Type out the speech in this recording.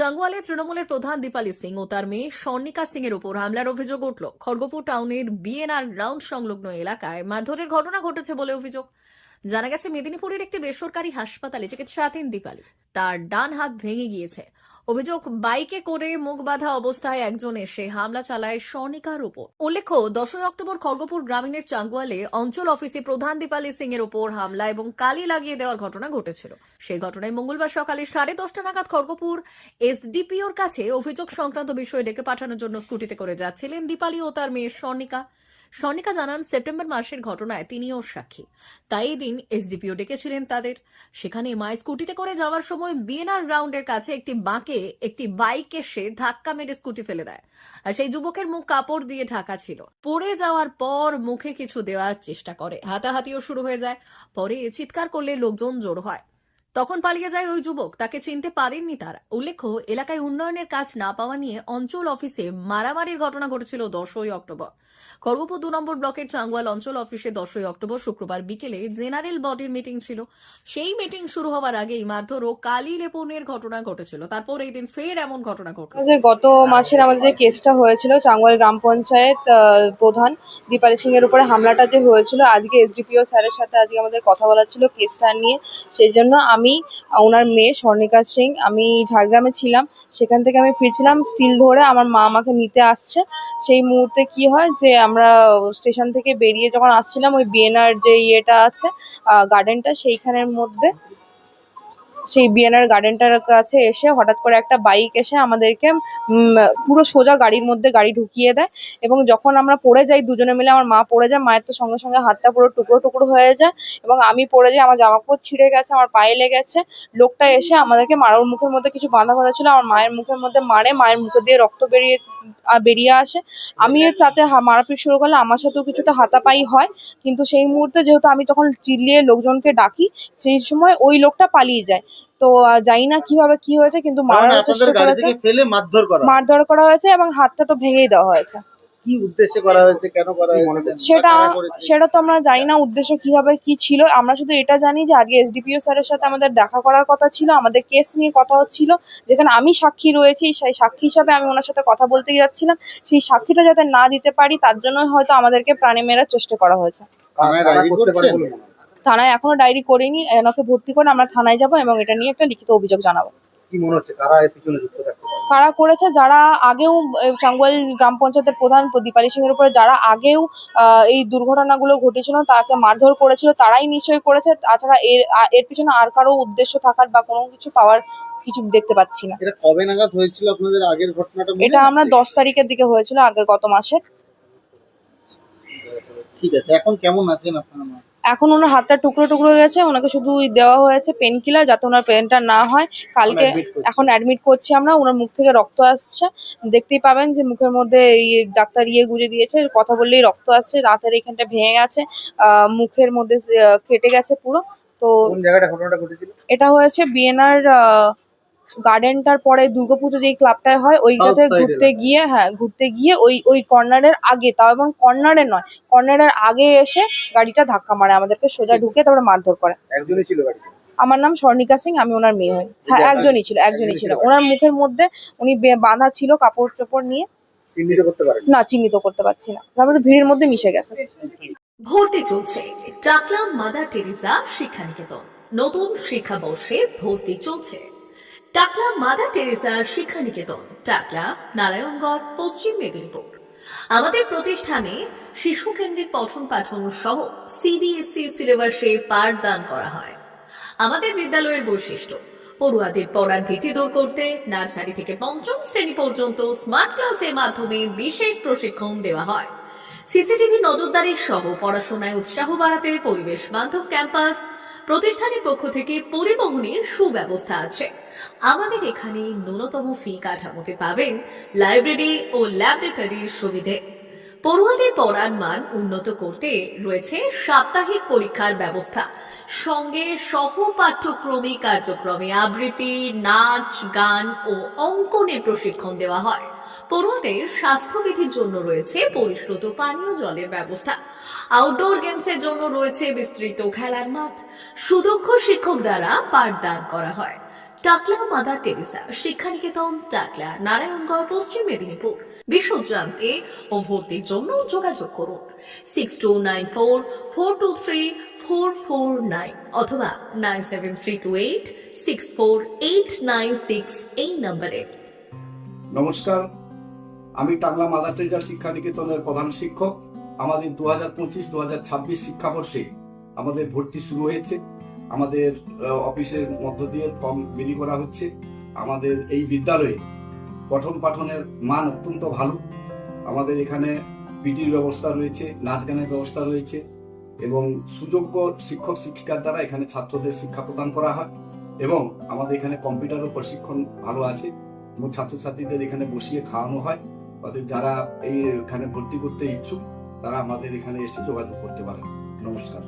চাঙ্গুয়ালে তৃণমূলের প্রধান দীপালি সিং ও তার মেয়ে স্বর্ণিকা সিং এর উপর হামলার অভিযোগ উঠল। খড়গপুর টাউনের বিএনআর রাউন্ড সংলগ্ন এলাকায় মারধরের ঘটনা ঘটেছে বলে অভিযোগ। জানা গেছে, মেদিনীপুরের একটি বেসরকারি হাসপাতালে চিকিৎসাধীন দীপালি। তার ডান হাত ভেঙে গিয়েছে। অভিযোগ, বাইকে করে মুখ বাঁধা অবস্থায় একজন এসে হামলা চালায় স্বর্ণিকার উপর। উল্লেখ্য, দশই অক্টোবর খড়গপুর গ্রামীণের চাঙ্গুয়ালে অঞ্চল অফিসে প্রধান দীপালি সিং এর উপর হামলা এবং কালি লাগিয়ে দেওয়ার ঘটনা ঘটেছিল। সেই ঘটনায় মঙ্গলবার সকালে সাড়ে দশটা নাগাদ খড়গপুর এসডিপিওর কাছে অভিযোগ সংক্রান্ত বিষয়ে ডেকে পাঠানোর জন্য স্কুটিতে করে যাচ্ছিলেন দীপালি ও তার মেয়ে স্বর্ণিকা। স্বর্ণিকা জানান, সেপ্টেম্বর মাসের ঘটনায় তিনিও সাক্ষী। তাই এদিন এসডিপিও ডেকেছিলেন তাদের। সেখানে মায় স্কুটিতে করে যাওয়ার সময় বিএনআর গ্রাউন্ডের কাছে একটি বাঁকে একটি বাইক এসে ধাক্কা মেরে স্কুটি ফেলে দেয়। আর সেই যুবকের মুখ কাপড় দিয়ে ঢাকা ছিল। পড়ে যাওয়ার পর মুখে কিছু দেওয়ার চেষ্টা করে। হাতাহাতিও শুরু হয়ে যায়। পরে চিৎকার করলে লোকজন জোর হয়। তখন পালিয়ে যায় ওই যুবক। তাকে চিনতে পারেননি তারা। উল্লেখ্য, এলাকায় উন্নয়নের কাজ না পাওয়া নিয়ে অঞ্চল অফিসে মারামারির ঘটনা ঘটেছিল দশই অক্টোবর। খড়গপুর দু নম্বর ব্লকের চাঙ্গুয়াল অঞ্চল অফিসে দশই অক্টোবর শুক্রবার বিকেলে জেনারেল বডির মিটিং ছিল। সেই মিটিং শুরু হওয়ার আগেই মারধর ও কালি লেপনের ঘটনা ঘটেছিল। তারপর এই দিন ফের এমন ঘটনা ঘটল। যে গত মাসের আমাদের যে কেসটা হয়েছিল, চাঙ্গুয়াল গ্রাম পঞ্চায়েত প্রধান দীপালি সিং এর উপরে হামলাটা যে হয়েছিল, আজকে এসডিপিও স্যারের সাথে আজকে আমাদের কথা বলার ছিল কেসটা নিয়ে। সেই জন্য আমি, ওনার মেয়ে স্বর্ণিকা সিং। আমি ঝাড়গ্রামে ছিলাম, সেখান থেকে আমি ফিরছিলাম স্টিল ধরে। আমার মা আমাকে নিতে আসছে। সেই মুহূর্তে কি হয় যে আমরা স্টেশন থেকে বেরিয়ে যখন আসছিলাম, ওই বিএনআর যে ইয়েটা আছে গার্ডেনটা সেইখানের মধ্যে সেই বিএনআর গার্ডেনটার কাছে এসে হঠাৎ করে একটা বাইক এসে আমাদেরকে পুরো সোজা গাড়ির মধ্যে গাড়ি ঢুকিয়ে দেয় এবং যখন আমরা পড়ে যাই দুজনে মিলে, আমার মা পড়ে যায়, মায়ের তো সঙ্গে সঙ্গে হাতটা পুরো টুকরো টুকরো হয়ে যায় এবং আমি পড়ে যাই, আমার জামা কাপড় ছিঁড়ে গেছে, আমার পায়ে লেগেছে। লোকটা এসে আমাদেরকে মারার মুখের মধ্যে কিছু বাঁধা বাঁধা ছিল, আমার মায়ের মুখের মধ্যে মারে, মায়ের মুখে দিয়ে রক্ত বেরিয়ে বেরিয়ে আসে। আমিও তাতে মারাপিট শুরু করলে আমার সাথেও কিছুটা হাতাপাই হয়। কিন্তু সেই মুহূর্তে যেহেতু আমি তখন চিল্লিয়ে লোকজনকে ডাকি সেই সময় ওই লোকটা পালিয়ে যায়। তো যাই জানি না কীভাবে কি হয়েছে কিন্তু মারার চেষ্টা করেছে। মারধর করা হয়েছে এবং হাতটা তো ভেঙেই দেওয়া হয়েছে। কি উদ্দেশ্যে করা হয়েছে কেন করা হয়েছে সেটা সেটা তো আমরা জানি না উদ্দেশ্য কীভাবে কি ছিল। আমরা শুধু এটা জানি যে আজকে এসডিপিও স্যারের সাথে আমাদের দেখা করার কথা ছিল আমাদের কেস নিয়ে কথা হচ্ছিল যেখানে আমি সাক্ষী রয়েছি সেই সাক্ষী হিসাবে আমি ওনার সাথে কথা বলতে যাচ্ছিলাম। সেই সাক্ষীটা যাতে না দিতে পারি তার জন্যই হয়তো আমাদেরকে প্রাণে মেরার চেষ্টা করা হয়েছে। থানায় থানায় এখনও ডায়েরি করিনি এনাকে ভর্তি করে আমরা থানায় যাব এবং এটা নিয়ে একটা লিখিত অভিযোগ জানাব। কি মনে হচ্ছে? কারা এর পিছনে যুক্ত থাকতে পারে? কারা করেছে যারা আগেও চাঙ্গুয়াল গ্রাম পঞ্চায়েতের প্রধান দীপালি সিং এর উপরে যারা আগেও এই দুর্ঘটনাগুলো ঘটেছিল তাকে মারধর করেছিল তারাই নিশ্চয়ই করেছে। তাছাড়া এর এর পিছনে আর কারও উদ্দেশ্য থাকার বা কোনো কিছু পাওয়ার কিছু দেখতে পাচ্ছি না। এটা কবে নাগাদ হয়েছিল আপনাদের আগের ঘটনাটা এটা আমরা দশ তারিখের দিকে হয়েছিল আগে গত মাসে। ঠিক আছে এখন কেমন আছেন আপনারা? এখন ওনার হাতটা টুকরো টুকরো গেছে ওনাকে শুধু দেওয়া হয়েছে পেন কিলার যাতে ওনার পেনটা না হয়। কালকে এখন অ্যাডমিট করছি আমরা ওনার মুখ থেকে রক্ত আসছে। দেখতেই পাবেন যে মুখের মধ্যে ইয়ে ডাক্তার ইয়ে গুঁজে দিয়েছে কথা বললেই রক্ত আসছে দাঁতের এখানটা ভেঙে গেছে আহ, মুখের মধ্যে কেটে গেছে পুরো। তো এটা হয়েছে বিএনআর গার্ডেনটার পরে দুর্গাপুজো যেই ক্লাবটা হয় ওইটাতে ঘুরতে গিয়ে হ্যাঁ ঘুরতে গিয়ে ওই ওই কর্নারের আগে তাও এবং কর্নারে নয় কর্নারের আগে এসে গাড়িটা ধাক্কা মারে আমাদেরকে সোজা ঢুকে তারপরে মারধর করে। একজনই ছিল গাড়িতে? আমার নাম স্বর্ণিকা সিং আমি ওনার মেয়ে হই। হ্যাঁ একজনই ছিল একজনই ছিল। ওনার মুখের মধ্যে উনি বাঁধা ছিল কাপড় চোপড় নিয়ে। চিহ্নিত করতে পারেন? না চিহ্নিত করতে পারছি না। তারপরে তো ভিড়ের মধ্যে মিশে গেছে। ভর্তি চলছে টাকলা মাদার টেরিজা শিক্ষানিকেতন। নতুন শিক্ষাবর্ষে ভর্তি চলছে। টাকলা মাদার টেরিজা শিক্ষানিকেতন, টাকলা নারায়ণগড়, পশ্চিম মেদিনীপুর। আমাদের প্রতিষ্ঠানে শিশু কেন্দ্রিক পঠন পাঠন সহ সিবিএসই সিলেবাসে পাঠদান করা হয়। আমাদের বিদ্যালয়ের বৈশিষ্ট্য, পড়ুয়াদের পড়ার ভীতি দূর করতে নার্সারি থেকে পঞ্চম শ্রেণি পর্যন্ত স্মার্ট ক্লাসের মাধ্যমে বিশেষ প্রশিক্ষণ দেওয়া হয়। সিসিটিভি নজরদারি সহ পড়াশোনায় উৎসাহ বাড়াতে পরিবেশ বান্ধব ক্যাম্পাস প্রতিষ্ঠানের পক্ষ থেকে পরিবহনের সুব্যবস্থা আছে। আমাদের এখানে ন্যূনতম ফি কাঠামোতে পাবেন লাইব্রেরি ও ল্যাবরেটরির সুবিধে। পড়ুয়াদের পড়ার মান উন্নত করতে রয়েছে সাপ্তাহিক পরীক্ষার ব্যবস্থা। সঙ্গে সহ পাঠ্যক্রমিক কার্যক্রমে আবৃত্তি, নাচ, গান ও অঙ্কনের প্রশিক্ষণ দেওয়া হয়। পড়ুয়াদের স্বাস্থ্যবিধির জন্য রয়েছে পরিশ্রুত পানীয় জলের ব্যবস্থা। আউটডোর গেমসের জন্য রয়েছে বিস্তৃত খেলার মাঠ। সুদক্ষ শিক্ষক দ্বারা পাঠদান করা হয়। টাকলা মাদার টেরিসা, শিক্ষানিকেতন, টাকলা, নারায়ণগড়, পশ্চিম মেদিনীপুর। বিশদ জানতে ও ভর্তির জন্য যোগাযোগ করুন। Six two nine four four two three four four nine অথবা nine seven three two eight six four eight nine six এই নম্বরে নমস্কার আমি টাংলা মাদার টেরিজা শিক্ষা নিকেতনের প্রধান শিক্ষক। আমাদের দু হাজার পঁচিশ দু হাজার ছাব্বিশ শিক্ষাবর্ষে আমাদের ভর্তি শুরু হয়েছে। আমাদের অফিসের মধ্য দিয়ে ফর্ম বিলি করা হচ্ছে। আমাদের এই বিদ্যালয়ে পঠন পাঠনের মান অত্যন্ত ভালো। আমাদের এখানে পিটির ব্যবস্থা রয়েছে, নাচ গানের ব্যবস্থা রয়েছে এবং সুযোগ্য শিক্ষক, শিক্ষিকার দ্বারা এখানে ছাত্রদের শিক্ষা প্রদান করা হয় এবং আমাদের এখানে কম্পিউটারও প্রশিক্ষণ ভালো আছে। এবং ছাত্রছাত্রীদের এখানে বসিয়ে খাওয়ানো হয়। যারা এইখানে ভর্তি করতে ইচ্ছুক তারা আমাদের এখানে এসে যোগাযোগ করতে পারেন। নমস্কার।